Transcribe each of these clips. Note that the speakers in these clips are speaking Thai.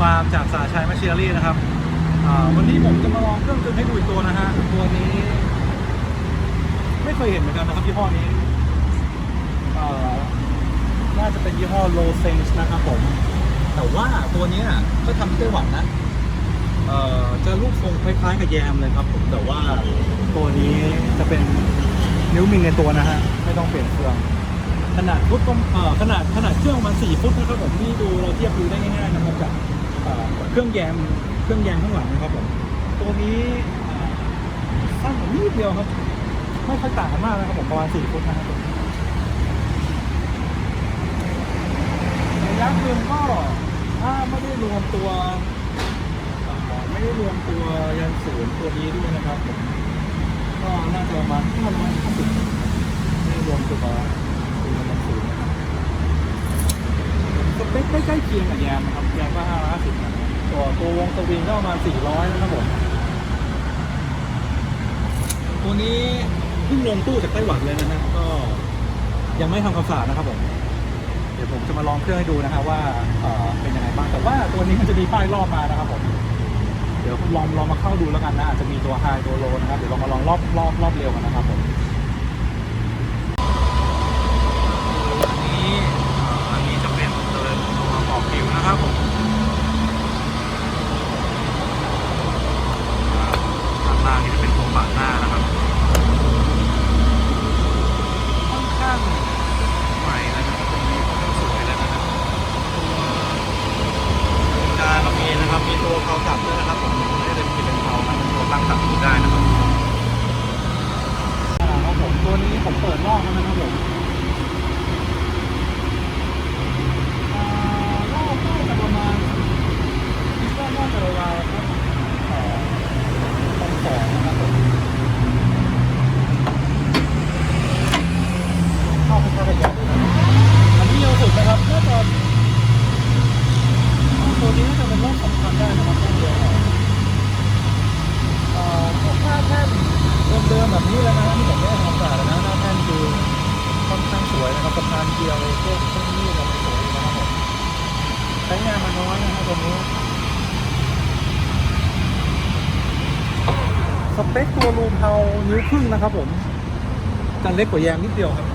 ฟาร์มจากสาชัยมาชิเนอรี่นะครับวันนี้ผมจะมาลองเครื่องกึ่งให้ดูอีกตัวนะฮะตัวนี้ ไม่เคยเห็นเหมือนกันนะครับยี่ห้อนี้น่าจะเป็นยี่ห้อ Low Sense นะครับผม แต่ว่าตัวนี้ก็ทำที่ไต้หวันนะจะรูปทรงคล้ายๆกับแยมเลยครับผมแต่ว่าตัวนี้จะเป็นนิ้วมิงในตัวนะฮะไม่ต้องเปลี่ยนเครื่องขนาดฟุตก็เอ่อขนาดขนาดเครื่องประมาณ4ฟุตนะครับผมนี่ดูเราเทียบดูได้ง่ายๆนะครับจาก เครื่องแยมเครื่องแยมข้างหลังนะครับผมตัวนี้สั้นกว่านิดเดียวครับ ไม่ค่อยต่างกันมากนะครับผมประมาณ4ฟุตนะครับระยะเดินก็ถ้าไม่ได้รวมตัว ไม่ได้รวมตัวยันศูนย์ตัวนี้ด้วยนะครับผมก็น่าจะประมาณ550ไม่ได้รวมตัว สเปคใก ล้ๆเคียงกับแยมนะครับแยมก็550นะตัวตัววงสวิงก็ประมาณ400นะครับผมตัวนี้เพิ่งลงตู้จากไต้หวันเลยนะฮะก็ยังไม่ทำความสะอาดนะครับผมเดี๋ยวผมจะมาลองเครื่องให้ดูนะฮะว่าเอ่อเป็นยังไงบ้างแต่ว่าตัวนี้มันจะมีป้ายรอบมานะครับผมเดี๋ยวลองลองมาเข้าดูแล้วกันนะอาจจะมีตัวไฮตัวโลนะครับเดี๋ยวเรามาลองรอบรอบรอบเร็วกันนะครับผม อันนี้เอ่ออันนี้จะเป็นตัวตัวบอกผิวนะครับผมข้างล่างนี่จะเป็นตัวปาดหน้านะครับ ค่อนข้างใหม่แล้วนะครับตรงนี้ค่อนข้างสวยแล้วนะครับตัวจานเรามีนะครับ มีตัวเขาตับด้วยนะครับผมไม่ได้เป็นเป็นเขานะเป็นตัวตั้งตับดูได้นะครับอ่าครับผมตัวนี้ผมเปิดรอบแล้ว นะครับผมอ่ารอบน่าจะประมาณคิดว่าน่าจะราวๆครับเอ่อพันสองนะครับผมเข้าไปเข้าไปยาวดูนะอันนี้เร็วสุดนะครับน่าจะตัวนี้น่าจะเป็นรอบสำคัญได้นะครับเดียวน่อยเอ่อถ้าแท่เดิมๆแบบนี้เลยนะที่ผมไม่ได้ทำสะอาดนะหน้าแท่น คือค่อนข้างสวยนะครับสะพานเกลียวพวกพวกนี้เราสวยอยู่นะครับผมใช้งานมาน้อยนะครับตัวนี้สเปคตัวรูมเทานิ้วครึ่งนะครับผมจะเล็กกว่าแยมนิดเดียวครับ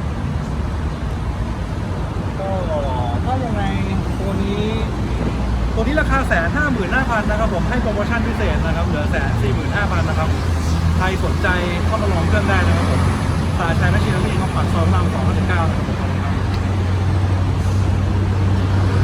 ก็ถ้ายังไงตัวนี้ ตัวนี้ราคาแสนห้าหมื่นห้าพันนะครับผมให้โปรโมชั่นพิเศษนะครับ เหลือแสนสี่หมื่นห้าพันนะครับ ใครสนใจเข้ามาลองเครื่องได้นะครับผม สายชายนักชีนวีของปากซอยรามสองหนึ่งเก้า